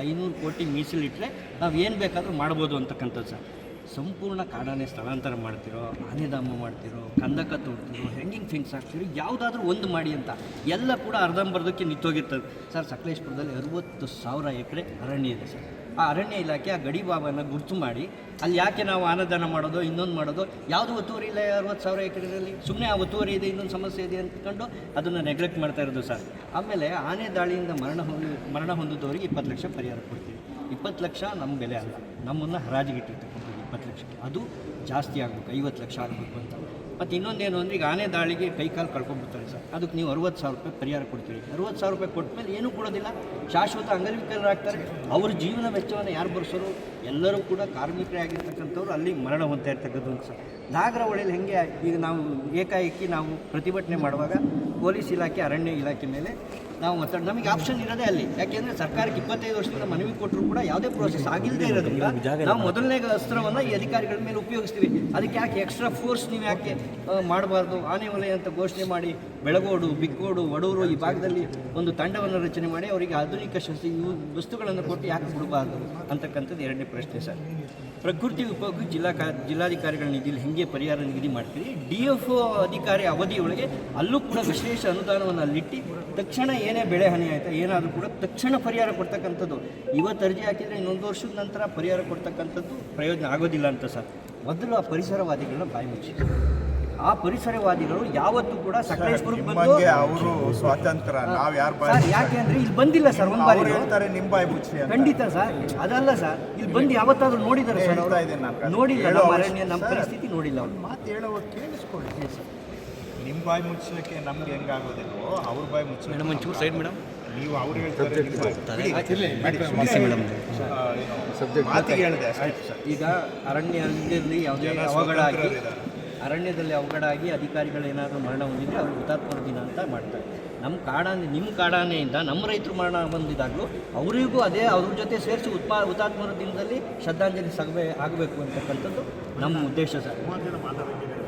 ಐನೂರು ಕೋಟಿ ಮೀಸಲಿಟ್ಟರೆ ನಾವು ಏನು ಬೇಕಾದರೂ ಮಾಡ್ಬೋದು ಅಂತಕ್ಕಂಥದ್ದು ಸರ್. ಸಂಪೂರ್ಣ ಕಾಡಾನೆ ಸ್ಥಳಾಂತರ ಮಾಡ್ತಿರೋ ಆನೆಧಾಮ ಮಾಡ್ತಿರೋ, ಕಂದಕ ತೋಡ್ತಿರೋ ಹ್ಯಾಂಗಿಂಗ್ ಫಿಂಗ್ಸ್ ಹಾಕ್ತಿರೋ, ಯಾವುದಾದ್ರೂ ಒಂದು ಮಾಡಿ ಅಂತ. ಎಲ್ಲ ಕೂಡ ಅರ್ಧಂಬರ್ಧಕ್ಕೆ ನಿಂತೋಗಿರ್ತದೆ. ಸರ್, ಸಕಲೇಶ್ಪುರದಲ್ಲಿ ಅರುವತ್ತು ಸಾವಿರ ಎಕರೆ ಅರಣ್ಯ ಇದೆ ಸರ್. ಆ ಅರಣ್ಯ ಇಲಾಖೆ ಆ ಗಡಿ ಬಾಬನ ಗುರ್ತು ಮಾಡಿ, ಅಲ್ಲಿ ಯಾಕೆ ನಾವು ಆನದಾನ ಮಾಡೋದು, ಇನ್ನೊಂದು ಮಾಡೋದು? ಯಾವುದು ಒತ್ತುವರಿ ಇಲ್ಲ ಅರವತ್ತು ಸಾವಿರ ಎಕರೆಯಲ್ಲಿ ಸುಮ್ಮನೆ ಆ ಒತ್ತುವರಿ ಇದೆ, ಇನ್ನೊಂದು ಸಮಸ್ಯೆ ಇದೆ ಅಂದ್ಕೊಂಡು ಅದನ್ನು ನೆಗ್ಲೆಕ್ಟ್ ಮಾಡ್ತಾ ಇರೋದು ಸರ್. ಆಮೇಲೆ ಆನೆ ದಾಳಿಯಿಂದ ಮರಣ ಹೊಂದಿ, ಮರಣ ಹೊಂದಿದವರಿಗೆ ಇಪ್ಪತ್ತು ಲಕ್ಷ ಪರಿಹಾರ ಕೊಡ್ತೀವಿ. ಇಪ್ಪತ್ತು ಲಕ್ಷ ನಮ್ಮ ಬೆಲೆ ಅಲ್ಲ. ನಮ್ಮನ್ನು ಹರಾಜಿಗಿಟ್ಟಿರ್ತಕ್ಕಂಥದ್ದು ಇಪ್ಪತ್ತು ಲಕ್ಷಕ್ಕೆ. ಅದು ಜಾಸ್ತಿ ಆಗಬೇಕು. ಐವತ್ತು ಲಕ್ಷ ಆಗಬೇಕು ಅಂತ. ಮತ್ತು ಇನ್ನೊಂದೇನು ಅಂದರೆ ಈಗ ಆನೆ ದಾಳಿಗೆ ಕೈ ಕಾಲು ಕಳ್ಕೊಂಡ್ಬಿಡ್ತಾರೆ ಸರ್. ಅದಕ್ಕೆ ನೀವು ಅರುವತ್ತು ಸಾವಿರ ರೂಪಾಯಿ ಪರಿಹಾರ ಕೊಡ್ತೀರಿ. ಅರುವತ್ತು ಸಾವಿರ ರೂಪಾಯಿ ಕೊಟ್ಟ ಮೇಲೆ ಏನೂ ಕೊಡೋದಿಲ್ಲ. ಶಾಶ್ವತ ಅಂಗವಿಕಲರಾಗ್ತಾರೆ ಅವ್ರ ಜೀವನ ವೆಚ್ಚವನ್ನು ಯಾರು ಬರ್ಸೋರು? ಎಲ್ಲರೂ ಕೂಡ ಕಾರ್ಮಿಕರೇ ಆಗಿರ್ತಕ್ಕಂಥವ್ರು ಅಲ್ಲಿ ಮರಣ ಹೊಂದ್ತಾ ಇರ್ತಕ್ಕಂಥದ್ದು ಸರ್. ನಾಗರಹೊಳೆಯಲ್ಲಿ ಹೆಂಗೆ ಈಗ ನಾವು ಏಕಾಏಕಿ ನಾವು ಪ್ರತಿಭಟನೆ ಮಾಡುವಾಗ ಪೊಲೀಸ್ ಇಲಾಖೆ ಅರಣ್ಯ ಇಲಾಖೆ ಮೇಲೆ ನಾವು ಮಾತಾಡ ನಮಗೆ ಆಪ್ಷನ್ ಇರೋದೇ ಅಲ್ಲಿ. ಯಾಕೆಂದರೆ ಸರ್ಕಾರಕ್ಕೆ ಇಪ್ಪತ್ತೈದು ವರ್ಷದಿಂದ ಮನವಿ ಕೊಟ್ಟರು ಕೂಡ ಯಾವುದೇ ಪ್ರೋಸೆಸ್ ಆಗಿಲ್ಲದೆ ಇರೋದಿಲ್ಲ ನಾವು ಮೊದಲನೇ ಅಸ್ತ್ರವನ್ನು ಈ ಅಧಿಕಾರಿಗಳ ಮೇಲೆ ಉಪಯೋಗಿಸ್ತೀವಿ. ಅದಕ್ಕೆ ಯಾಕೆ ಎಕ್ಸ್ಟ್ರಾ ಫೋರ್ಸ್ ನೀವು ಯಾಕೆ ಮಾಡಬಾರ್ದು? ಆನೆ ವಲಯ ಅಂತ ಘೋಷಣೆ ಮಾಡಿ ಬೆಳಗೋಡು ಬಿಕ್ಕೋಡು ವಡೂರು ಈ ಭಾಗದಲ್ಲಿ ಒಂದು ತಂಡವನ್ನು ರಚನೆ ಮಾಡಿ ಅವರಿಗೆ ಆಧುನಿಕ ಶಸ್ತ್ರ ಇವು ವಸ್ತುಗಳನ್ನು ಕೊಟ್ಟು ಯಾಕೆ ಕೊಡಬಾರ್ದು? ಅಂತಕ್ಕಂಥದ್ದು ಎರಡನೇ ಪ್ರಶ್ನೆ ಸರ್. ಪ್ರಕೃತಿ ವಿಕೋಪಕ್ಕೆ ಜಿಲ್ಲಾ ಕಾ, ಜಿಲ್ಲಾಧಿಕಾರಿಗಳ ನಿಧಿಯಲ್ಲಿ ಹೇಗೆ ಪರಿಹಾರ ನಿಗದಿ ಮಾಡ್ತೀರಿ? ಡಿ ಎಫ್ ಅಧಿಕಾರಿ ಅವಧಿಯೊಳಗೆ ಅಲ್ಲೂ ಕೂಡ ವಿಶೇಷ ಅನುದಾನವನ್ನು ಅಲ್ಲಿಟ್ಟು ತಕ್ಷಣ ಏನೇ ಬೆಳೆ ಹಾನಿ ಆಯಿತಾ, ಏನಾದರೂ ಕೂಡ ತಕ್ಷಣ ಪರಿಹಾರ ಕೊಡ್ತಕ್ಕಂಥದ್ದು. ಇವತ್ತು ಅರ್ಜಿ ಹಾಕಿದರೆ ಇನ್ನೊಂದು ವರ್ಷದ ನಂತರ ಪರಿಹಾರ ಕೊಡ್ತಕ್ಕಂಥದ್ದು ಪ್ರಯೋಜನ ಆಗೋದಿಲ್ಲ ಅಂತ ಸರ್. ಮೊದಲು ಆ ಪರಿಸರವಾದಿಗಳನ್ನ ಬಾಯಿ ಮುಚ್ಚಿ. ಆ ಪರಿಸರವಾದಿಗಳು ಯಾವತ್ತೂ ಕೂಡ ಸಕಲೇಶ್ಪುರಕ್ಕೆ ಬಂದು ನಿಮ್ಮಂಗೆ ಅವರು ಸ್ವಾತಂತ್ರ್ಯ ನಾವು ಯಾರ ಬಾಯಿ ಸರ್ ಯಾಕೆ ಅಂದ್ರೆ ಇಲ್ಲಿ ಬಂದಿಲ್ಲ ಸರ್ ಒಂದು ಬಾರಿ ಅವ್ರು ಹೇಳ್ತಾರೆ ನಿಮ್ಮ ಬಾಯಿ ಮುಚ್ಚಿ ಅಂತ. ಖಂಡಿತ ಸರ್ ಅದಲ್ಲ ಸರ್ ಇಲ್ಲಿ ಬಂದು ಯಾವತ್ತಾದ್ರೂ ನೋಡಿದ್ದಾರೆ ಸರ್ ಹೇಳ್ತಾ ಇದ್ದೀನಿ ನಾನು. ಅವರು ನೋಡಿಲ್ಲ ಹೇಳೋ ನಮ್ಮ ಅರಣ್ಯ ನಮ್ಮ ಸರ್. ಪರಿಸ್ಥಿತಿ ನೋಡಿಲ್ಲ ಅವ್ರು. ಮಾತು ಹೇಳುವಾಗ ಕೇಳಿಸ್ಕೊಳ್ಳಿ. ನಿಮ್ ಬಾಯಿ ಮುಚ್ಚಲಿಕ್ಕೆ ನಮ್ಗೆ ಹೆಂಗಾಗೋದಿಲ್ವೋ ಅವ್ರ ಬಾಯಿ ಮುಚ್ಚಿ ಮೇಡಮ್ ಒಂಚೂರು ಸೈಡ್ ಮೇಡಮ್. ನೀವು ಅವ್ರು ಹೇಳ್ತಾರೆ ನಿಮ್ ಬಾಯಿ- ಬಿಡಿ, ಬಿಡಿ, ಸುಮ್ನೆ ಆ, ಏನು, ಮಾತಿಗೆ ಹೇಳಿದೆ ಅಷ್ಟೇ ಸರ್. ಈಗ ಅರಣ್ಯದಲ್ಲಿ ಯಾವುದೇ ಜನ ಅವಘಡ ಆಗಿ ಸ್ವತಂತ್ರರಿದ್ದಾರೆ. ಅರಣ್ಯದಲ್ಲಿ ಅವಘಡ ಆಗಿ ಅಧಿಕಾರಿಗಳು ಏನಾದರೂ ಮರಣ ಹೊಂದಿದ್ರೆ ಅವ್ರು ಹುತಾತ್ಮರ ದಿನ ಅಂತ ಮಾಡ್ತಾರೆ. ನಮ್ಮ ಕಾಡಾನೆ ನಿಮ್ಮ ಕಾಡಾನೆಯಿಂದ ನಮ್ಮ ರೈತರು ಮರಣ ಹೊಂದಿದಾಗಲೂ ಅವರಿಗೂ ಅದೇ ಅವ್ರ ಜೊತೆ ಸೇರಿಸಿ ಉತ್ಪಾ, ಹುತಾತ್ಮರ ದಿನದಲ್ಲಿ ಶ್ರದ್ಧಾಂಜಲಿ ಸಭೆ ಆಗಬೇಕು ಅಂತಕ್ಕಂಥದ್ದು ನಮ್ಮ ಉದ್ದೇಶ ಸರ್.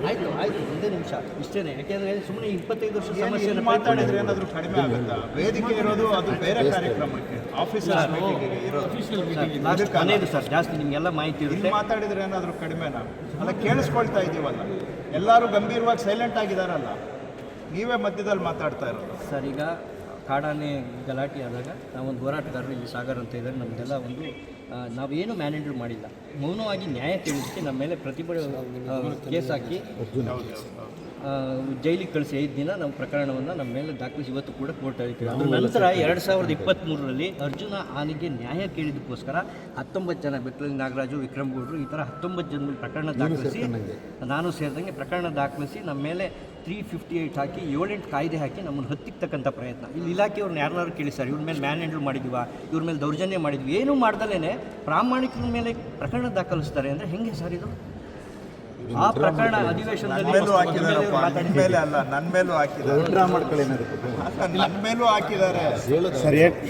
ಆಯಿತು ಆಯಿತು ಒಂದೇ ನಿಮಿಷ. ಇಷ್ಟೇ ಯಾಕೆಂದರೆ ಸುಮ್ಮನೆ ಇಪ್ಪತ್ತೈದು ವರ್ಷ ಸಮಸ್ಯೆ ಮಾತಾಡಿದ್ರೆ ಏನಾದರೂ ಕಡಿಮೆ ಆಗುತ್ತಾ? ವೇದಿಕೆ ಇರೋದು ಅದು ಬೇರೆ ಕಾರ್ಯಕ್ರಮಕ್ಕೆ ಆಫೀಸರ್ ಕೊನೆಯದು ಸರ್ ಜಾಸ್ತಿ ನಿಮಗೆಲ್ಲ ಮಾಹಿತಿ ಇರುತ್ತೆ. ಮಾತಾಡಿದ್ರೆ ಏನಾದರೂ ಕಡಿಮೆನಾ? ಅಲ್ಲ ಕೇಳಿಸ್ಕೊಳ್ತಾ ಇದೀವಲ್ಲ. ಎಲ್ಲರೂ ಗಂಭೀರವಾಗಿ ಸೈಲೆಂಟ್ ಆಗಿದಾರಲ್ಲ. ನೀವೇ ಮಧ್ಯದಲ್ಲಿ ಮಾತಾಡ್ತಾ ಇರೋದು. ಸರ್ ಈಗ ಕಾಡಾನೆ ಗಲಾಟೆ ಆದಾಗ ನಾವೊಂದು ಹೋರಾಟಗಾರರು ಇಲ್ಲಿ ಸಾಗರ್ ಅಂತ ಇದ್ದಾರೆ. ನಮ್ಮದೆಲ್ಲ ಒಂದು ನಾವೇನು ಮ್ಯಾನೇಜ್ ಮಾಡಿಲ್ಲ. ಮೌನವಾಗಿ ನ್ಯಾಯ ಕೇಳಿದ್ದಕ್ಕೆ ನಮ್ಮ ಮೇಲೆ ಪ್ರತಿಭಟನೆ ಕೇಸ್ ಹಾಕಿ ಜೈಲಿಗೆ ಕಳಿಸಿ ಐದು ದಿನ ನಮ್ಮ ಪ್ರಕರಣವನ್ನು ನಮ್ಮ ಮೇಲೆ ದಾಖಲಿಸಿ ಇವತ್ತು ಕೂಡ ಕೋರ್ಟ್ ಅಲ್ಲಿ ಅದ್ರ ನಂತರ ಎರಡು ಸಾವಿರದ ಇಪ್ಪತ್ತ್ಮೂರರಲ್ಲಿ ಅರ್ಜುನ ಆನೆಗೆ ನ್ಯಾಯ ಕೇಳಿದ್ದಕ್ಕೋಸ್ಕರ ಹತ್ತೊಂಬತ್ತು ಜನ ಬೆಕ್ಕಲಿ ನಾಗರಾಜು ವಿಕ್ರಮ್ ಗೌಡ್ರು ಈ ಥರ ಹತ್ತೊಂಬತ್ತು ಜನ ಪ್ರಕರಣ ದಾಖಲಿಸಿ ನಾನು ಸೇರಿದಂಗೆ ಪ್ರಕರಣ ದಾಖಲಿಸಿ ನಮ್ಮ ಮೇಲೆ ತ್ರೀ ಫಿಫ್ಟಿ ಏಯ್ಟ್ ಹಾಕಿ ಏಳೆಂಟು ಕಾಯ್ದೆ ಹಾಕಿ ನಮ್ಮನ್ನು ಹತ್ತಿಕ್ತಕ್ಕಂಥ ಪ್ರಯತ್ನ. ಇಲ್ಲಿ ಇಲಾಖೆಯವ್ರನ್ನ ಯಾರನ್ನಾರು ಕೇಳಿ ಸರ್ ಇವ್ರ ಮೇಲೆ ಮ್ಯಾನ್ ಹ್ಯಾಂಡಲ್ ಮಾಡಿದ್ವಾ ಇವ್ರ ಮೇಲೆ ದೌರ್ಜನ್ಯ ಮಾಡಿದ್ವಿ ಏನೂ ಮಾಡ್ದಲೇ ಪ್ರಾಮಾಣಿಕರ ಮೇಲೆ ಪ್ರಕರಣ ದಾಖಲಿಸ್ತಾರೆ ಅಂದರೆ ಹೆಂಗೆ ಸರ್ ಇದು? ಆ ಪ್ರಕರಣ ನನ್ನ ಅಧಿವೇಶನದಲ್ಲಿ ಹಾಕಿದಾರಪ್ಪ. ನನ್ನ ಮೇಲೆ ಅಲ್ಲ ನನ್ನ ಮೇಲೂ ಹಾಕಿದ್ದಾರೆ ಅಲ್ಲ, ನನ್ನ ಮೇಲೂ ಹಾಕಿದ್ದಾರೆ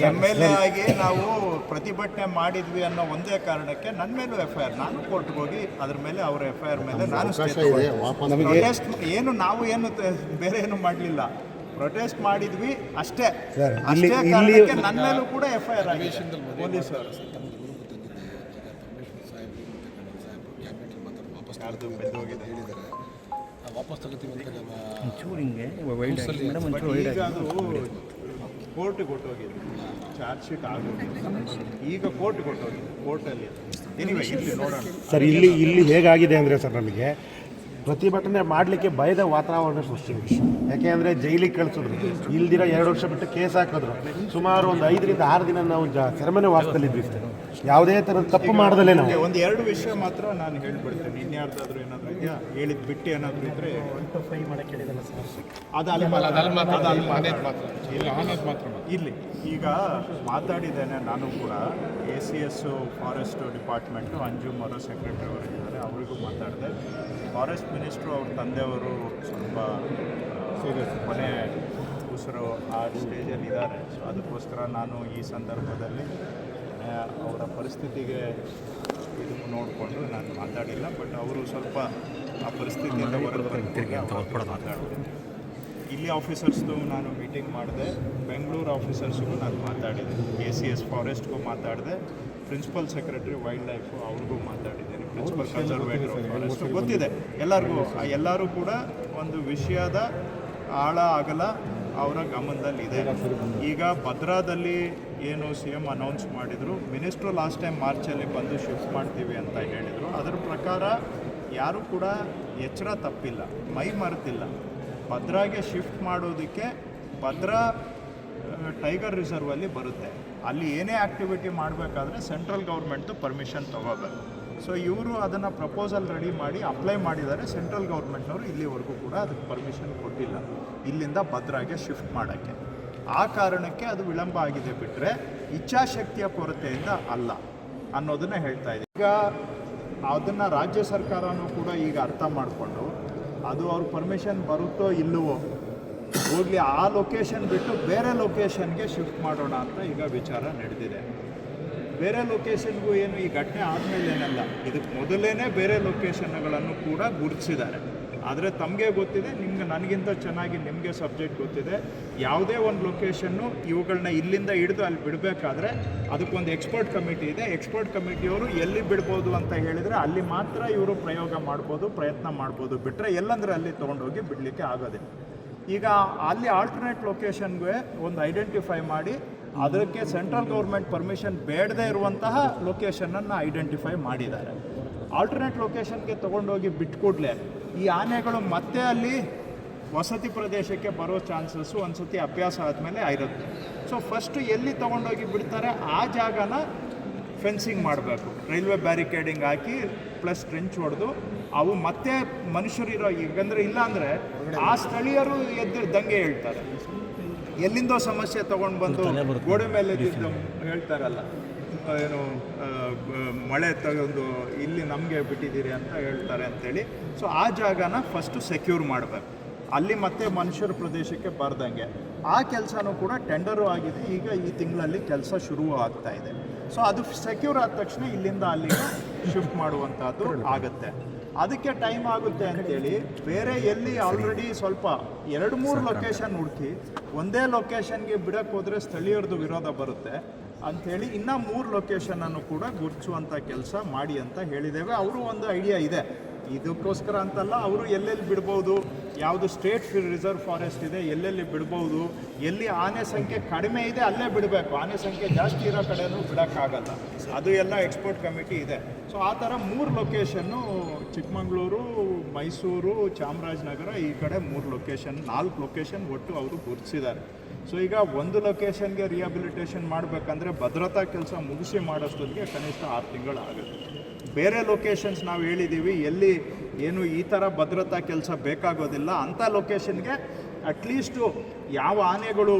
ಎಂ ಎಲ್ ಎ ಆಗಿ ನಾವು ಪ್ರತಿಭಟನೆ ಮಾಡಿದ್ವಿ ಅನ್ನೋ ಒಂದೇ ಕಾರಣಕ್ಕೆ ನನ್ನ ಮೇಲೂ ಎಫ್ ಐ ಆರ್ ನಾನು ಕೋರ್ಟ್ಗೆ ಹೋಗಿ ಅದ್ರ ಮೇಲೆ ಅವರ ಎಫ್ ಐ ಆರ್ ಮೇಲೆ ನಾನು ಪ್ರೊಟೆಸ್ಟ್ ಏನು ನಾವು ಏನು ಬೇರೆ ಏನು ಮಾಡಲಿಲ್ಲ. ಪ್ರೊಟೆಸ್ಟ್ ಮಾಡಿದ್ವಿ ಅಷ್ಟೇ. ಅಷ್ಟೇ ಕಾರಣಕ್ಕೆ ನನ್ನ ಮೇಲೂ ಕೂಡ ಎಫ್ ಐ ಆರ್ ಆಗಿದೆ ಪೊಲೀಸರು. ಯಾರ್ದು ಬೆಳೆದು ಹೋಗಿದೆ. ಹಿಂಗೆ ವಾಪಸ್ ಆಗಿ. ಅಂತ ವೈಲ್ಡ್ ಈಗ ಅದು ಕೋರ್ಟ್ಗೆ ಕೊಟ್ಟೋಗಿದೆ ಚಾರ್ಜ್ ಶೀಟ್ ಆಗೋದು. ಈಗ ಕೋರ್ಟ್ಗೆ ಕೊಟ್ಟೋಗಿದೆ ಕೋರ್ಟಲ್ಲಿ ಎನಿವೆ ಇಲ್ಲಿ ನೋಡೋಣ. ಸರ್ ಇಲ್ಲಿ ಇಲ್ಲಿ ಹೇಗಾಗಿದೆ ಅಂದರೆ ಸರ್ ನಮಗೆ ಪ್ರತಿಭಟನೆ ಮಾಡಲಿಕ್ಕೆ ಭಯದ ವಾತಾವರಣ ಸೃಷ್ಟಿ ಯಾಕೆ ಅಂದರೆ ಜೈಲಿಗೆ ಕಳಿಸಿದ್ರು. ಇಲ್ದಿರ ಎರಡು ವರ್ಷ ಬಿಟ್ಟು ಕೇಸ್ ಹಾಕಿದ್ರು. ಸುಮಾರು ಒಂದು ಐದರಿಂದ ಆರು ದಿನ ನಾವು ಜ ಸೆರೆಮನೆ ವಾಸದಲ್ಲಿದ್ವಿ ಸರ್. ಯಾವುದೇ ಥರದ ತಪ್ಪು ಮಾಡದಲ್ಲೇ ನಾವು. ಒಂದು ಎರಡು ವಿಷಯ ಮಾತ್ರ ನಾನು ಹೇಳ್ಬಿಡ್ತೇನೆ. ಇನ್ಯಾರ್ದಾದ್ರೂ ಏನಾದರೂ ಇದೆಯಾ? ಹೇಳಿದ್ ಬಿಟ್ಟು ಏನಾದರೂ ಅದು ಅಲ್ಲಿ ಮಾತ್ರ. ಅದು ಅಲ್ಲಿ ಮಾತ್ರ. ಇಲ್ಲಿ ಈಗ ಮಾತಾಡಿದ್ದೇನೆ ನಾನು ಕೂಡ. A C S forest department Anjum ಮರೋ secretary ಅವರು ಇದ್ದಾರೆ. ಅವರಿಗೂ ಮಾತಾಡಿದೆ. ಫಾರೆಸ್ಟ್ ಮಿನಿಸ್ಟ್ರು ಅವ್ರ ತಂದೆಯವರು ಸ್ವಲ್ಪ ಸೀರಿಯಸ್ ಕೊನೆ ಉಸಿರು ಆ ಸ್ಟೇಜಲ್ಲಿ ಇದ್ದಾರೆ. ಸೊ ಅದಕ್ಕೋಸ್ಕರ ನಾನು ಈ ಸಂದರ್ಭದಲ್ಲಿ ಅವರ ಪರಿಸ್ಥಿತಿಗೆ ಇದು ನೋಡಿಕೊಂಡು ನಾನು ಮಾತಾಡಿಲ್ಲ ಬಟ್ ಅವರು ಸ್ವಲ್ಪ ಆ ಪರಿಸ್ಥಿತಿಯಿಂದ ಹೊರಗೆ ಇಲ್ಲಿ ಆಫೀಸರ್ಸ್ದು ನಾನು ಮೀಟಿಂಗ್ ಮಾಡಿದೆ ಬೆಂಗಳೂರು ಆಫೀಸರ್ಸ್ಗೂ ನಾನು ಮಾತಾಡಿದೆ ಎ ಸಿ ಎಸ್ ಫಾರೆಸ್ಟ್ಗೂ ಮಾತಾಡಿದೆ ಪ್ರಿನ್ಸಿಪಲ್ ಸೆಕ್ರೆಟರಿ ವೈಲ್ಡ್ ಲೈಫು ಅವ್ರಿಗೂ ಮಾತಾಡಿದ್ದೇನೆ ಪ್ರಿನ್ಸಿಪಲ್ ಕನ್ಸರ್ವೇಟರ್ ಫಾರೆಸ್ಟ್ ಗೊತ್ತಿದೆ ಎಲ್ಲರಿಗೂ ಎಲ್ಲರೂ ಕೂಡ ಒಂದು ವಿಷಯದ ಆಳ ಅಗಲ ಅವರ ಗಮನದಲ್ಲಿದೆ. ಈಗ ಭದ್ರಾದಲ್ಲಿ ಏನು ಸಿ ಎಂ ಅನೌನ್ಸ್ ಮಾಡಿದರು. ಮಿನಿಸ್ಟ್ರು ಲಾಸ್ಟ್ ಟೈಮ್ ಮಾರ್ಚಲ್ಲಿ ಬಂದು ಶಿಫ್ಟ್ ಮಾಡ್ತೀವಿ ಅಂತ ಹೇಳಿದರು. ಅದರ ಪ್ರಕಾರ ಯಾರೂ ಕೂಡ ಎಚ್ಚರ ತಪ್ಪಿಲ್ಲ, ಮೈ ಮರೆತಿಲ್ಲ. ಭದ್ರಾಗೆ ಶಿಫ್ಟ್ ಮಾಡೋದಕ್ಕೆ ಭದ್ರಾ ಟೈಗರ್ ರಿಸರ್ವಲ್ಲಿ ಬರುತ್ತೆ. ಅಲ್ಲಿ ಏನೇ ಆ್ಯಕ್ಟಿವಿಟಿ ಮಾಡಬೇಕಾದ್ರೆ ಸೆಂಟ್ರಲ್ ಗೌರ್ಮೆಂಟು ಪರ್ಮಿಷನ್ ತೊಗೋಬೇಕು. ಸೊ ಇವರು ಅದನ್ನು ಪ್ರಪೋಸಲ್ ರೆಡಿ ಮಾಡಿ ಅಪ್ಲೈ ಮಾಡಿದ್ದಾರೆ. ಸೆಂಟ್ರಲ್ ಗೌರ್ಮೆಂಟ್ನವರು ಇಲ್ಲಿವರೆಗೂ ಕೂಡ ಅದಕ್ಕೆ ಪರ್ಮಿಷನ್ ಕೊಟ್ಟಿಲ್ಲ. ಇಲ್ಲಿಂದ ಭದ್ರಾಗೆ ಶಿಫ್ಟ್ ಮಾಡೋಕ್ಕೆ. ಆ ಕಾರಣಕ್ಕೆ ಅದು ವಿಳಂಬ ಆಗಿದೆ ಬಿಟ್ಟರೆ ಇಚ್ಛಾಶಕ್ತಿಯ ಕೊರತೆಯಿಂದ ಅಲ್ಲ ಅನ್ನೋದನ್ನ ಹೇಳ್ತಾ ಇದೆ ಈಗ ಅದನ್ನು ರಾಜ್ಯ ಸರ್ಕಾರನೂ ಕೂಡ ಈಗ ಅರ್ಥ ಮಾಡಿಕೊಂಡು ಅದು ಅವ್ರ ಪರ್ಮಿಷನ್ ಬರುತ್ತೋ ಇಲ್ಲವೋ ಹೋಗಲಿ, ಆ ಲೊಕೇಶನ್ ಬಿಟ್ಟು ಬೇರೆ ಲೊಕೇಶನ್ಗೆ ಶಿಫ್ಟ್ ಮಾಡೋಣ ಅಂತ ಈಗ ವಿಚಾರ ನಡೆದಿದೆ. ಬೇರೆ ಲೊಕೇಶನ್ಗೂ ಏನು ಈ ಘಟನೆ ಆದಮೇಲೆ ಏನಲ್ಲ ಇದಕ್ಕೆ ಮೊದಲೇನೆ ಬೇರೆ ಲೊಕೇಶನ್ಗಳನ್ನು ಕೂಡ ಗುರುತಿಸಿದ್ದಾರೆ. ಆದರೆ ತಮಗೆ ಗೊತ್ತಿದೆ, ನಿಮ್ಗೆ ನನಗಿಂತ ಚೆನ್ನಾಗಿ ನಿಮಗೆ ಸಬ್ಜೆಕ್ಟ್ ಗೊತ್ತಿದೆ. ಯಾವುದೇ ಒಂದು ಲೊಕೇಶನ್ನು ಇವುಗಳನ್ನ ಇಲ್ಲಿಂದ ಹಿಡಿದು ಅಲ್ಲಿ ಬಿಡಬೇಕಾದ್ರೆ ಅದಕ್ಕೊಂದು ಎಕ್ಸ್ಪರ್ಟ್ ಕಮಿಟಿ ಇದೆ. ಎಕ್ಸ್ಪರ್ಟ್ ಕಮಿಟಿಯವರು ಎಲ್ಲಿ ಬಿಡ್ಬೋದು ಅಂತ ಹೇಳಿದರೆ ಅಲ್ಲಿ ಮಾತ್ರ ಇವರು ಪ್ರಯೋಗ ಮಾಡ್ಬೋದು, ಪ್ರಯತ್ನ ಮಾಡ್ಬೋದು. ಬಿಟ್ಟರೆ ಎಲ್ಲಂದ್ರೆ ಅಲ್ಲಿ ತೊಗೊಂಡೋಗಿ ಬಿಡಲಿಕ್ಕೆ ಆಗೋದಿಲ್ಲ. ಈಗ ಅಲ್ಲಿ ಆಲ್ಟರ್ನೇಟ್ ಲೊಕೇಶನ್ಗೆ ಒಂದು ಐಡೆಂಟಿಫೈ ಮಾಡಿ, ಅದಕ್ಕೆ ಸೆಂಟ್ರಲ್ ಗೌರ್ಮೆಂಟ್ ಪರ್ಮಿಷನ್ ಬೇಡದೇ ಇರುವಂತಹ ಲೊಕೇಶನನ್ನು ಐಡೆಂಟಿಫೈ ಮಾಡಿದ್ದಾರೆ. ಆಲ್ಟರ್ನೇಟ್ ಲೊಕೇಶನ್ಗೆ ತೊಗೊಂಡೋಗಿ ಬಿಟ್ಕೊಡ್ಲೆ ಈ ಆನೆಗಳು ಮತ್ತೆ ಅಲ್ಲಿ ವಸತಿ ಪ್ರದೇಶಕ್ಕೆ ಬರೋ ಚಾನ್ಸಸ್ಸು ಒಂದ್ಸತಿ ಅಭ್ಯಾಸ ಆದಮೇಲೆ ಇರುತ್ತೆ ಸೊ ಫಸ್ಟು ಎಲ್ಲಿ ತೊಗೊಂಡೋಗಿ ಬಿಡ್ತಾರೆ? ಆ ಜಾಗನ ಫೆನ್ಸಿಂಗ್ ಮಾಡಬೇಕು. ರೈಲ್ವೆ ಬ್ಯಾರಿಕೇಡಿಂಗ್ ಹಾಕಿ ಪ್ಲಸ್ ಟ್ರೆಂಚ್ ಹೊಡೆದು ಅವು ಮತ್ತೆ ಮನುಷ್ಯರಿರೋ ಈಗಂದ್ರೆ ಇಲ್ಲ ಅಂದರೆ ಆ ಸ್ಥಳೀಯರು ಎದ್ದು ದಂಗೆ ಹೇಳ್ತಾರೆ. ಎಲ್ಲಿಂದೋ ಸಮಸ್ಯೆ ತಗೊಂಡು ಬಂದು ಗೋಡೆ ಮೇಲೆ ಹೇಳ್ತಾರಲ್ಲ. ಏನು ಮಳೆ ತಗೊಂಡು ಇಲ್ಲಿ ನಮಗೆ ಬಿಟ್ಟಿದ್ದೀರಿ ಅಂತ ಹೇಳ್ತಾರೆ ಅಂಥೇಳಿ ಸೊ ಆ ಜಾಗನ ಫಸ್ಟು ಸೆಕ್ಯೂರ್ ಮಾಡಬೇಕು. ಅಲ್ಲಿ ಮತ್ತೆ ಮನುಷ್ಯರ ಪ್ರದೇಶಕ್ಕೆ ಬರ್ದಂಗೆ. ಆ ಕೆಲಸನೂ ಕೂಡ ಟೆಂಡರು ಆಗಿದೆ. ಈಗ ಈ ತಿಂಗಳಲ್ಲಿ ಕೆಲಸ ಶುರು ಆಗ್ತಾ ಇದೆ. ಸೊ ಅದು ಸೆಕ್ಯೂರ್ ಆದ ತಕ್ಷಣ ಇಲ್ಲಿಂದ ಅಲ್ಲಿಗೆ ಶಿಫ್ಟ್ ಮಾಡುವಂಥದ್ದು ಆಗುತ್ತೆ. ಅದಕ್ಕೆ ಟೈಮ್ ಆಗುತ್ತೆ ಅಂತೇಳಿ ಬೇರೆ ಎಲ್ಲಿ ಆಲ್ರೆಡಿ ಸ್ವಲ್ಪ ಎರಡು ಮೂರು ಲೊಕೇಶನ್ ಹುಡುಕಿ ಒಂದೇ ಲೊಕೇಶನ್ಗೆ ಬಿಡಕ್ಕೆ ಹೋದರೆ ಸ್ಥಳೀಯರದು ವಿರೋಧ ಬರುತ್ತೆ. ಅಂಥೇಳಿ ಇನ್ನೂ ಮೂರು ಲೊಕೇಶನನ್ನು ಕೂಡ ಗುರುತಿಸುವಂಥ ಕೆಲಸ ಮಾಡಿ ಅಂತ ಹೇಳಿದ್ದೇವೆ. ಅವರು ಒಂದು ಐಡಿಯಾ ಇದೆ. ಇದಕ್ಕೋಸ್ಕರ ಅಂತಲ್ಲ ಅವರು ಎಲ್ಲೆಲ್ಲಿ ಬಿಡ್ಬೋದು? ಯಾವುದು ಸ್ಟೇಟ್ ರಿಸರ್ವ್ ಫಾರೆಸ್ಟ್ ಇದೆ, ಎಲ್ಲೆಲ್ಲಿ ಬಿಡ್ಬೋದು? ಎಲ್ಲಿ ಆನೆ ಸಂಖ್ಯೆ ಕಡಿಮೆ ಇದೆ, ಅಲ್ಲೇ ಬಿಡಬೇಕು. ಆನೆ ಸಂಖ್ಯೆ ಜಾಸ್ತಿ ಇರೋ ಕಡೆನೂ ಬಿಡೋಕ್ಕಾಗಲ್ಲ. ಅದು ಎಲ್ಲ ಎಕ್ಸ್ಪೋರ್ಟ್ ಕಮಿಟಿ ಇದೆ. ಸೊ ಆ ಥರ ಮೂರು ಲೊಕೇಶನ್ನು ಚಿಕ್ಕಮಗಳೂರು, ಮೈಸೂರು, ಚಾಮರಾಜನಗರ ಈ ಕಡೆ ಮೂರು ಲೊಕೇಶನ್ ನಾಲ್ಕು ಲೊಕೇಶನ್ ಒಟ್ಟು ಅವರು ಗುರುತಿಸಿದ್ದಾರೆ ಸೊ ಈಗ ಒಂದು ಲೊಕೇಶನ್ಗೆ ರಿಹಾಬಿಲಿಟೇಷನ್ ಮಾಡಬೇಕಂದ್ರೆ ಭದ್ರತಾ ಕೆಲಸ ಮುಗಿಸಿ ಮಾಡೋಷ್ಟೊತ್ತಿಗೆ ಕನಿಷ್ಠ ಆರು ತಿಂಗಳು ಆಗುತ್ತೆ ಬೇರೆ ಲೊಕೇಶನ್ಸ್ ನಾವು ಹೇಳಿದ್ದೀವಿ ಎಲ್ಲಿ ಏನು ಈ ಥರ ಭದ್ರತಾ ಕೆಲಸ ಬೇಕಾಗೋದಿಲ್ಲ ಅಂಥ ಲೊಕೇಶನ್ಗೆ ಅಟ್ಲೀಸ್ಟು ಯಾವ ಆನೆಗಳು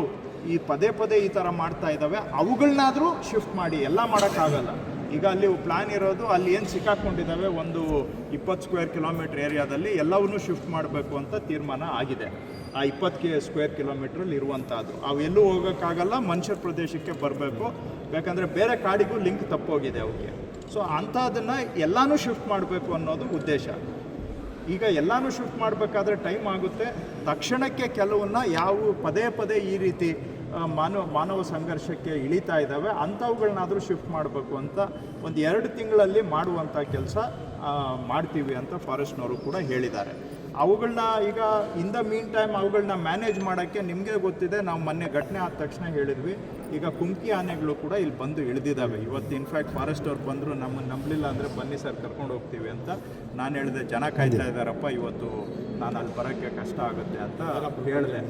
ಈ ಪದೇ ಪದೇ ಈ ಥರ ಮಾಡ್ತಾ ಇದ್ದಾವೆ ಅವುಗಳನ್ನಾದರೂ ಶಿಫ್ಟ್ ಮಾಡಿ, ಎಲ್ಲ ಮಾಡೋಕ್ಕಾಗಲ್ಲ. ಈಗ ಅಲ್ಲಿ ಪ್ಲ್ಯಾನ್ ಇರೋದು, ಅಲ್ಲಿ ಏನು ಸಿಕ್ಕಾಕೊಂಡಿದ್ದಾವೆ ಒಂದು ಇಪ್ಪತ್ತು ಸ್ಕ್ವೇರ್ ಕಿಲೋಮೀಟ್ರ್ ಏರಿಯಾದಲ್ಲಿ ಎಲ್ಲವನ್ನೂ ಶಿಫ್ಟ್ ಮಾಡಬೇಕು ಅಂತ ತೀರ್ಮಾನ ಆಗಿದೆ. ಆ ಇಪ್ಪತ್ತು ಕೆ ಸ್ಕ್ವೇರ್ ಕಿಲೋಮೀಟ್ರಲ್ಲಿ ಇರುವಂಥದ್ದು ಅವೆಲ್ಲೂ ಹೋಗೋಕ್ಕಾಗಲ್ಲ, ಮನುಷ್ಯರ ಪ್ರದೇಶಕ್ಕೆ ಬರಬೇಕು. ಯಾಕಂದರೆ ಬೇರೆ ಕಾಡಿಗೂ ಲಿಂಕ್ ತಪ್ಪೋಗಿದೆ ಅವಕ್ಕೆ ಸೊ ಅಂಥದನ್ನು ಎಲ್ಲನೂ ಶಿಫ್ಟ್ ಮಾಡಬೇಕು ಅನ್ನೋದು ಉದ್ದೇಶ. ಈಗ ಎಲ್ಲನೂ ಶಿಫ್ಟ್ ಮಾಡಬೇಕಾದ್ರೆ ಟೈಮ್ ಆಗುತ್ತೆ. ತಕ್ಷಣಕ್ಕೆ ಕೆಲವನ್ನ ಯಾವ ಪದೇ ಪದೇ ಈ ರೀತಿ ಮಾನವ ಮಾನವ ಸಂಘರ್ಷಕ್ಕೆ ಇಳಿತಾ ಇದ್ದಾವೆ ಅಂಥವುಗಳನ್ನಾದರೂ ಶಿಫ್ಟ್ ಮಾಡಬೇಕು ಅಂತ ಒಂದು ಎರಡು ತಿಂಗಳಲ್ಲಿ ಮಾಡುವಂಥ ಕೆಲಸ ಮಾಡ್ತೀವಿ ಅಂತ ಫಾರೆಸ್ಟ್ನವರು ಕೂಡ ಹೇಳಿದ್ದಾರೆ. ಅವುಗಳನ್ನ ಈಗ ಇನ್ ದ ಮೀನ್ ಟೈಮ್ ಅವುಗಳನ್ನ ಮ್ಯಾನೇಜ್ ಮಾಡೋಕ್ಕೆ ನಿಮಗೆ ಗೊತ್ತಿದೆ. ನಾವು ಮೊನ್ನೆ ಘಟನೆ ಆದ ತಕ್ಷಣ ಹೇಳಿದ್ವಿ. ಈಗ ಕುಮ್ಕಿ ಆನೆಗಳು ಕೂಡ ಇಲ್ಲಿ ಬಂದು ಇಳಿದಿದ್ದಾವೆ. ಇವತ್ತು ಇನ್ಫ್ಯಾಕ್ಟ್ ಫಾರೆಸ್ಟ್ ಅವ್ರು ಬಂದರು ನಮ್ಮನ್ನು ನಂಬಲಿಲ್ಲ ಅಂದರೆ ಬನ್ನಿ ಸರ್ ಕರ್ಕೊಂಡು ಹೋಗ್ತೀವಿ ಅಂತ ನಾನು ಹೇಳಿದೆ. ಜನ ಕಾಯ್ತಾ ಇದ್ದಾರಪ್ಪ ಇವತ್ತು ನಾನು ಅಲ್ಲಿ ಬರೋಕ್ಕೆ ಕಷ್ಟ ಆಗುತ್ತೆ ಅಂತ ಹೇಳಿದೆ.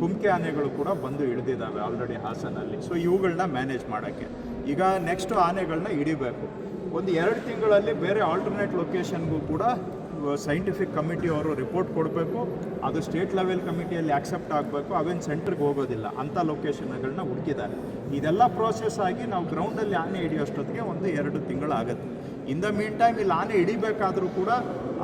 ಕುಮ್ಕಿ ಆನೆಗಳು ಕೂಡ ಬಂದು ಇಳಿದಿದ್ದಾವೆ ಆಲ್ರೆಡಿ ಹಾಸನಲ್ಲಿ. ಸೊ ಇವುಗಳನ್ನ ಮ್ಯಾನೇಜ್ ಮಾಡೋಕ್ಕೆ. ಈಗ ನೆಕ್ಸ್ಟ್ ಆನೆಗಳನ್ನ ಹಿಡಿಬೇಕು. ಒಂದು ಎರಡು ತಿಂಗಳಲ್ಲಿ ಬೇರೆ ಆಲ್ಟರ್ನೇಟ್ ಲೊಕೇಶನ್ಗೂ ಕೂಡ ಸೈಂಟಿಫಿಕ್ ಕಮಿಟಿಯವರು ರಿಪೋರ್ಟ್ ಕೊಡಬೇಕು, ಅದು ಸ್ಟೇಟ್ ಲೆವೆಲ್ ಕಮಿಟಿಯಲ್ಲಿ ಆಕ್ಸೆಪ್ಟ್ ಆಗಬೇಕು, ಅವೇನು ಸೆಂಟ್ರಿಗೆ ಹೋಗೋದಿಲ್ಲ ಅಂಥ ಲೊಕೇಶನ್ಗಳನ್ನ ಹುಡುಕಿದ್ದಾರೆ. ಇದೆಲ್ಲ ಪ್ರೋಸೆಸ್ ಆಗಿ ನಾವು ಗ್ರೌಂಡಲ್ಲಿ ಆನೆ ಹಿಡಿಯೋಷ್ಟೊತ್ತಿಗೆ ಒಂದು ಎರಡು ತಿಂಗಳಾಗುತ್ತೆ ಇನ್ ದ ಮೀನ್ ಟೈಮ್ ಇಲ್ಲಿ ಆನೆ ಹಿಡಿಬೇಕಾದರೂ ಕೂಡ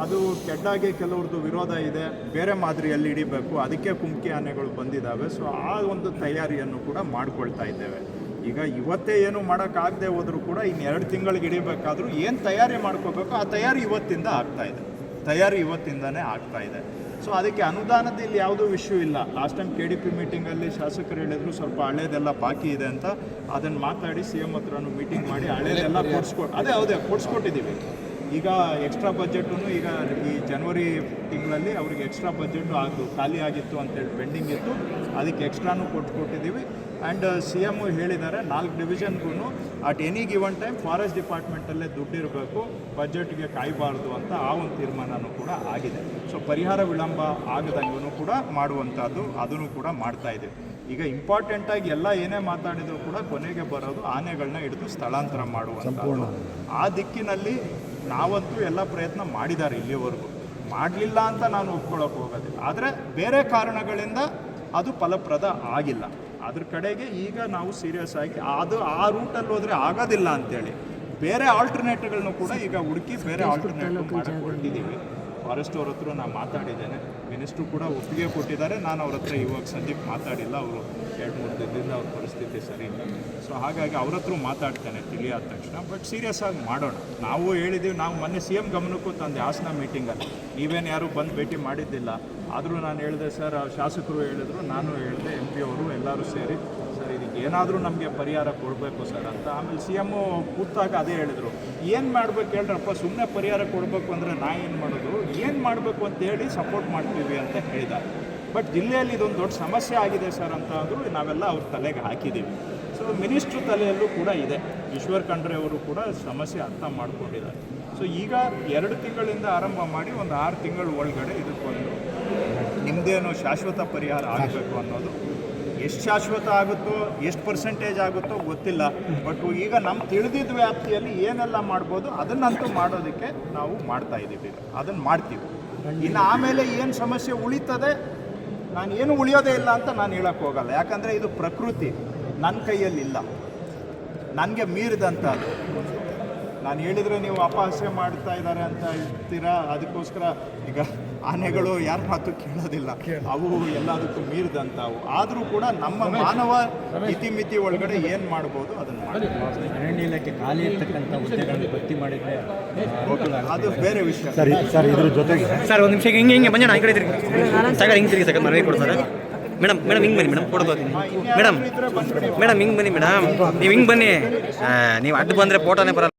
ಅದು ಕೆಟ್ಟಾಗಿ ಕೆಲವ್ರದ್ದು ವಿರೋಧ ಇದೆ, ಬೇರೆ ಮಾದರಿಯಲ್ಲಿ ಹಿಡಿಬೇಕು, ಅದಕ್ಕೆ ಕುಮ್ಕಿ ಆನೆಗಳು ಬಂದಿದ್ದಾವೆ ಸೊ ಆ ಒಂದು ತಯಾರಿಯನ್ನು ಕೂಡ ಮಾಡ್ಕೊಳ್ತಾ ಇದ್ದೇವೆ. ಈಗ ಇವತ್ತೇ ಏನು ಮಾಡೋಕ್ಕಾಗದೆ ಹೋದರೂ ಕೂಡ ಇನ್ನು ಎರಡು ತಿಂಗಳಿಗೆ ಹಿಡಿಬೇಕಾದ್ರೂ ಏನು ತಯಾರಿ ಮಾಡ್ಕೋಬೇಕು ಆ ತಯಾರಿ ಇವತ್ತಿಂದ ಆಗ್ತಾ ಇದೆ. ತಯಾರಿ ಇವತ್ತಿಂದನೇ ಆಗ್ತಾ ಇದೆ. ಸೊ ಅದಕ್ಕೆ ಅನುದಾನದ ಇಲ್ಲಿ ಯಾವುದೂ ವಿಷ್ಯೂ ಇಲ್ಲ. Last time K D P ಮೀಟಿಂಗಲ್ಲಿ ಶಾಸಕರು ಹೇಳಿದ್ರು ಸ್ವಲ್ಪ ಹಳೇದೆಲ್ಲ ಬಾಕಿ ಇದೆ ಅಂತ. ಅದನ್ನು ಮಾತಾಡಿ ಸಿ ಎಂ ಹತ್ರನೂ ಮೀಟಿಂಗ್ ಮಾಡಿ ಹಳೇದೆಲ್ಲ ಕೊಡ್ಸ್ಕೊಟ್ಟು ಅದೇ ಹೌದೇ, ಕೊಡ್ಸ್ಕೊಟ್ಟಿದ್ದೀವಿ. ಈಗ ಎಕ್ಸ್ಟ್ರಾ ಬಜೆಟು ಈಗ ಈ ಜನವರಿ ತಿಂಗಳಲ್ಲಿ ಅವ್ರಿಗೆ ಎಕ್ಸ್ಟ್ರಾ ಬಜೆಟು ಅದು ಖಾಲಿ ಆಗಿತ್ತು ಅಂತೇಳಿ ಪೆಂಡಿಂಗ್ ಇತ್ತು. ಅದಕ್ಕೆ ಎಕ್ಸ್ಟ್ರಾನು ಕೊಟ್ಟು ಕೊಟ್ಟಿದ್ದೀವಿ. ಆ್ಯಂಡ್ ಸಿ ಎಂ ಹೇಳಿದ್ದಾರೆ ನಾಲ್ಕು ಡಿವಿಷನ್ಗೂ at any given time forest ಡಿಪಾರ್ಟ್ಮೆಂಟಲ್ಲೇ ದುಡ್ಡಿರಬೇಕು ಬಜೆಟ್ಗೆ ಕಾಯಬಾರ್ದು ಅಂತ ಆ ಒಂದು ತೀರ್ಮಾನನೂ ಕೂಡ ಆಗಿದೆ. ಸೊ ಪರಿಹಾರ ವಿಳಂಬ ಆಗದಂಗೂ ಕೂಡ ಮಾಡುವಂಥದ್ದು ಅದನ್ನು ಕೂಡ ಮಾಡ್ತಾ ಇದ್ದೀವಿ. ಈಗ ಇಂಪಾರ್ಟೆಂಟಾಗಿ ಎಲ್ಲ ಏನೇ ಮಾತಾಡಿದರೂ ಕೂಡ ಕೊನೆಗೆ ಬರೋದು ಆನೆಗಳನ್ನ ಹಿಡಿದು ಸ್ಥಳಾಂತರ ಮಾಡುವಂಥದ್ದು. ಆ ದಿಕ್ಕಿನಲ್ಲಿ ನಾವಂತೂ ಎಲ್ಲ ಪ್ರಯತ್ನ ಮಾಡಿದ್ದಾರೆ ಇಲ್ಲಿವರೆಗೂ. ಮಾಡಲಿಲ್ಲ ಅಂತ ನಾನು ಒಪ್ಕೊಳ್ಳೋಕೆ ಹೋಗೋದಿಲ್ಲ. ಆದರೆ ಬೇರೆ ಕಾರಣಗಳಿಂದ ಅದು ಫಲಪ್ರದ ಆಗಿಲ್ಲ. ಅದ್ರ ಕಡೆಗೆ ಈಗ ನಾವು ಸೀರಿಯಸ್ ಆಗಿ ಅದು ಆ ರೂಟಲ್ಲಿ ಹೋದರೆ ಆಗೋದಿಲ್ಲ ಅಂತೇಳಿ. ಬೇರೆ ಆಲ್ಟರ್ನೇಟಿವ್ಗಳನ್ನೂ ಕೂಡ ಈಗ ಹುಡುಕಿ ಬೇರೆ ಆಲ್ಟರ್ನೇಟಿವ್ ಮಾಡಕ್ಕೆ ಹೊರಟಿದ್ದೀವಿ ಫಾರೆಸ್ಟ್ ಅವ್ರ ಹತ್ರ ನಾನು ಮಾತಾಡಿದ್ದೇನೆ. ಮಿನಿಸ್ಟ್ರು ಕೂಡ ಒಪ್ಪಿಗೆ ಕೊಟ್ಟಿದ್ದಾರೆ. ನಾನು ಅವ್ರ ಹತ್ರ ಇವಾಗ ಸದ್ಯಕ್ಕೆ ಮಾತಾಡಿಲ್ಲ. ಅವರು ಎರಡು, ಮೂರು ದಿನದಿಂದ ಅವ್ರ ಪರಿಸ್ಥಿತಿ ಸರಿ ಇಲ್ಲ. ಸೊ ಹಾಗಾಗಿ ಅವ್ರ ಹತ್ರ ಮಾತಾಡ್ತೇನೆ ತಿಳಿಯಾದ ತಕ್ಷಣ. ಬಟ್ ಸೀರಿಯಸ್ ಆಗಿ ಮಾಡೋಣ. ನಾವು ಹೇಳಿದ್ದೀವಿ. ನಾವು ಮೊನ್ನೆ ಸಿ ಎಂ ಗಮನಕ್ಕೂ ತಂದೆ ಹಾಸನ ಮೀಟಿಂಗಲ್ಲಿ ನೀವೇನು ಯಾರು ಬಂದು ಭೇಟಿ ಮಾಡಿದ್ದಿಲ್ಲ. ಆದರೂ ನಾನು ಹೇಳಿದೆ, ಸರ್ ಶಾಸಕರು ಹೇಳಿದ್ರು. ನಾನು ಹೇಳಿದೆ ಎಂ ಪಿ ಅವರು ಎಲ್ಲರೂ ಸೇರಿ. ಸರ್, ಇದಕ್ಕೆ ಏನಾದರೂ ನಮಗೆ ಪರಿಹಾರ ಕೊಡಬೇಕು, ಸರ್, ಅಂತ. ಆಮೇಲೆ ಸಿ ಎಮ್ಮು ಕೂತಾಗ ಅದೇ ಹೇಳಿದರು. ಏನು ಮಾಡ್ಬೇಕು ಹೇಳ್ರಪ್ಪ ಸುಮ್ಮನೆ ಪರಿಹಾರ ಕೊಡಬೇಕು ಅಂದರೆ ನಾ ಏನು ಮಾಡೋದು? ಏನು ಮಾಡಬೇಕು ಅಂತ ಹೇಳಿ ಸಪೋರ್ಟ್ ಮಾಡ್ತೀವಿ ಅಂತ ಹೇಳಿದ. ಬಟ್ ಜಿಲ್ಲೆಯಲ್ಲಿ ಇದೊಂದು ದೊಡ್ಡ ಸಮಸ್ಯೆ ಆಗಿದೆ ಸರ್ ಅಂತ ಅಂದರು ನಾವೆಲ್ಲ ಅವ್ರ ತಲೆಗೆ ಹಾಕಿದ್ದೀವಿ ಸೊ ಮಿನಿಸ್ಟ್ರ್ ತಲೆಯಲ್ಲೂ ಕೂಡ ಇದೆ. ಈಶ್ವರ್ ಖಂಡ್ರೆ ಅವರು ಕೂಡ ಸಮಸ್ಯೆ ಅರ್ಥ ಮಾಡ್ಕೊಂಡಿದ್ದಾರೆ. ಸೊ ಈಗ ಎರಡು ತಿಂಗಳಿಂದ ಆರಂಭ ಮಾಡಿ ಒಂದು ಆರು ತಿಂಗಳ ಒಳಗಡೆ ಇದಕ್ಕೊಂದು ನಿಮ್ಮದೇನು ಶಾಶ್ವತ ಪರಿಹಾರ ಆಗಬೇಕು ಅನ್ನೋದು ಎಷ್ಟು ಶಾಶ್ವತ ಆಗುತ್ತೋ, ಎಷ್ಟು ಪರ್ಸೆಂಟೇಜ್ ಆಗುತ್ತೋ ಗೊತ್ತಿಲ್ಲ. ಬಟ್ ಈಗ ನಮ್ಮ ತಿಳಿದಿದ್ದ ವ್ಯಾಪ್ತಿಯಲ್ಲಿ ಏನೆಲ್ಲ ಮಾಡ್ಬೋದು, ಅದನ್ನಂತೂ ಮಾಡೋದಕ್ಕೆ ನಾವು ಮಾಡ್ತಾ ಇದ್ದೀವಿ. ಅದನ್ನು ಮಾಡ್ತೀವಿ. ಇನ್ನು ಆಮೇಲೆ ಏನು ಸಮಸ್ಯೆ ಉಳಿತದೆ, ನಾನು ಏನು ಉಳಿಯೋದೇ ಇಲ್ಲ ಅಂತ ನಾನು ಹೇಳಕ್ಕೆ ಹೋಗಲ್ಲ. ಯಾಕಂದರೆ ಇದು ಪ್ರಕೃತಿ ನನ್ನ ಕೈಯಲ್ಲಿಲ್ಲ. ನನಗೆ ಮೀರಿದಂಥ ಅದು. ನಾನು ಹೇಳಿದರೆ ನೀವು ಅಪಹಾಸ್ಯ ಮಾಡ್ತಾ ಇದ್ದಾರೆ ಅಂತ ಹೇಳ್ತೀರಾ? ಅದಕ್ಕೋಸ್ಕರ ಈಗ ಆನೆಗಳು ಯಾರ ಮಾತು ಕೇಳೋದಿಲ್ಲ. ಅವು ಎಲ್ಲದಕ್ಕೂ ಮೀರಿದಂಥವು. ಆದರೂ ಕೂಡ ನಮ್ಮ ಮಾನವ ಇತಿಮಿತಿ ಒಳಗಡೆ ಏನು ಮಾಡ್ಬೋದು ಅದನ್ನು ಮಾಡಿ ಅರಣ್ಯ ಇಲಾಖೆ ಖಾಲಿ ಇರ್ತಕ್ಕಂಥ ಹುದ್ದೆಗಳನ್ನು ಭರ್ತಿ ಮಾಡಿದ್ರೆ ಅದು ಬೇರೆ ವಿಷಯ. ಸರಿ ಸರ್ ಇದ್ರ ಜೊತೆಗೆ. ಸರ್ ಒಂದು ನಿಮಿಷ ಹಿಂಗೆ ಹಿಂಗೆ ಬಂಜಣ ಕಡೆ ತಿರುಗಿ. ಸಾಗರ್ ಹಿಂಗೆ ತಿರುಗಿ ಮನೆಗೆ ಮನವಿ ಕೊಡ್ತಾರೆ ಮೇಡಮ್ ಮೇಡಮ್ ಹಿಂಗೆ ಬನ್ನಿ ಮೇಡಮ್ ಕೊಡ್ಬೋದು. ಮೇಡಮ್ ಮೇಡಮ್ ಹಿಂಗೆ ಬನ್ನಿ ಮೇಡಮ್ ನೀವು ಹಿಂಗೆ ಬನ್ನಿ. ನೀವು ಅಡ್ಡ ಬಂದರೆ ಫೋಟೋನೇ ಬರಲ್ಲ.